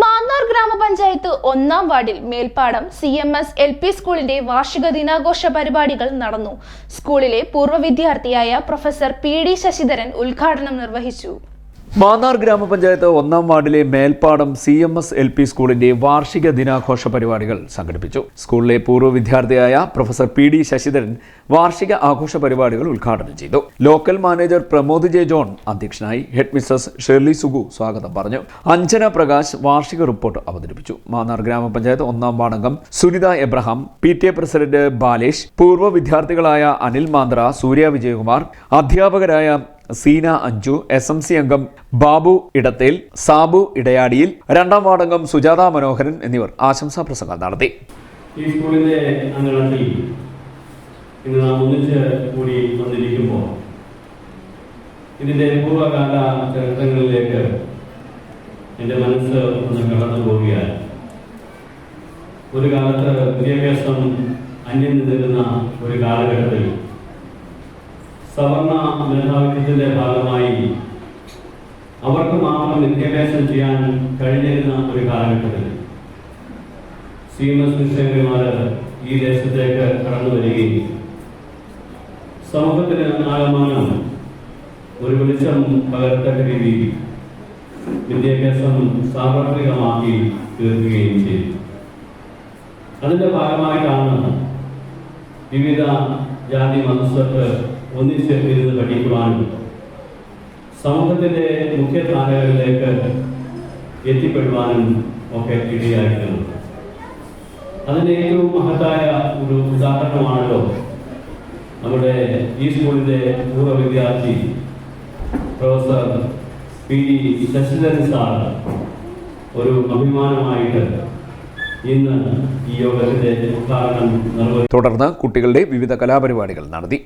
മാന്നാർ ഗ്രാമപഞ്ചായത്ത് ഒന്നാം വാർഡിൽ Melpadam C M S L P സ്കൂളിന്റെ വാർഷിക ദിനാഘോഷ പരിപാടികൾ നടന്നു. സ്കൂളിലെ പൂർവ വിദ്യാർത്ഥിയായ പ്രൊഫസർ പി ഡി ശശിധരൻ ഉദ്ഘാടനം നിർവഹിച്ചു. മാന്നാർ ഗ്രാമപഞ്ചായത്ത് ഒന്നാം വാർഡിലെ Melpadam C M S L P സ്കൂളിന്റെ വാർഷിക ദിനാഘോഷ പരിപാടികൾ സംഘടിപ്പിച്ചു. സ്കൂളിലെ പൂർവ വിദ്യാർത്ഥിയായ പ്രൊഫസർ പി ഡി ശശിധരൻ വാർഷിക ആഘോഷ പരിപാടികൾ ഉദ്ഘാടനം ചെയ്തു. Local manager Pramod J John അധ്യക്ഷനായി ഹെഡ് മിസ്സസ് ഷെർലി സുഗു സ്വാഗതം പറഞ്ഞു. അഞ്ജന പ്രകാശ് വാർഷിക റിപ്പോർട്ട് അവതരിപ്പിച്ചു. മാന്നാർ ഗ്രാമപഞ്ചായത്ത് ഒന്നാം വാർഡംഗം Sunitha Abraham P T A president Balesh പൂർവ വിദ്യാർത്ഥികളായ അനിൽ മാന്ദ്ര സൂര്യ വിജയകുമാർ അധ്യാപകരായ Seena Anju S M C അംഗം ബാബു ഇടത്തേൽ സാബു ഇടയാടിയിൽ രണ്ടാം വാർഡംഗം സുജാത മനോഹരൻ എന്നിവർ ആശംസാ പ്രസംഗം നടത്തി. ഈ സ്കൂളിന്റെ അങ്കണത്തിൽ ഇന്ന് നാം ഒന്നിച്ച് കൂടി വന്നിരിക്കുമ്പോൾ ഇതിന്റെ പൂർവകാല ചരിത്രങ്ങളിലേക്ക് എന്റെ മനസ്സ് ഒന്ന് കടന്നു പോവുകയാണ് ഒരു കാലത്ത് വിദ്യാഭ്യാസം അന്യം നിന്നിരുന്ന ഒരു കാലഘട്ടത്തിൽ സവർണ മേധാവിത്വത്തിന്റെ ഭാഗമായി അവർക്ക് മാത്രം വിദ്യാഭ്യാസം ചെയ്യാൻ കഴിഞ്ഞിരുന്ന ഒരു കാലഘട്ടത്തിൽ സി എം എസ് മിഷനറിമാർ ഈ ദേശത്തേക്ക് കടന്നു വരികയും സമൂഹത്തിന് ആകമാനം ഒരു വെളിച്ചം പകർത്തക്ക രീതിയിൽ വിദ്യാഭ്യാസം സാർവത്രികമാക്കി തീർക്കുകയും ചെയ്തു. അതിന്റെ ഭാഗമായിട്ടാണ് വിവിധ ജാതി മതസ്ഥർക്ക് ഒന്നിച്ച് ഇരുന്ന് പഠിക്കുവാനും സമൂഹത്തിന്റെ മുഖ്യധാരകളിലേക്ക് എത്തിപ്പെടുവാനും ഒക്കെ ഇടയായിട്ടുണ്ട്. അതിന്റെ ഏറ്റവും മഹത്തായ ഒരു ഉദാഹരണമാണല്ലോ നമ്മുടെ ഈ സ്കൂളിന്റെ പൂർവ വിദ്യാർത്ഥി professor P D Sasidharan sir. ഒരു അഭിമാനമായിട്ട് ഇന്ന് ഈ യോഗത്തിന്റെ ഉദ്ഘാടനം തുടർന്ന് കുട്ടികളുടെ വിവിധ കലാപരിപാടികൾ നടത്തി.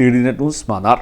C D net news Mannar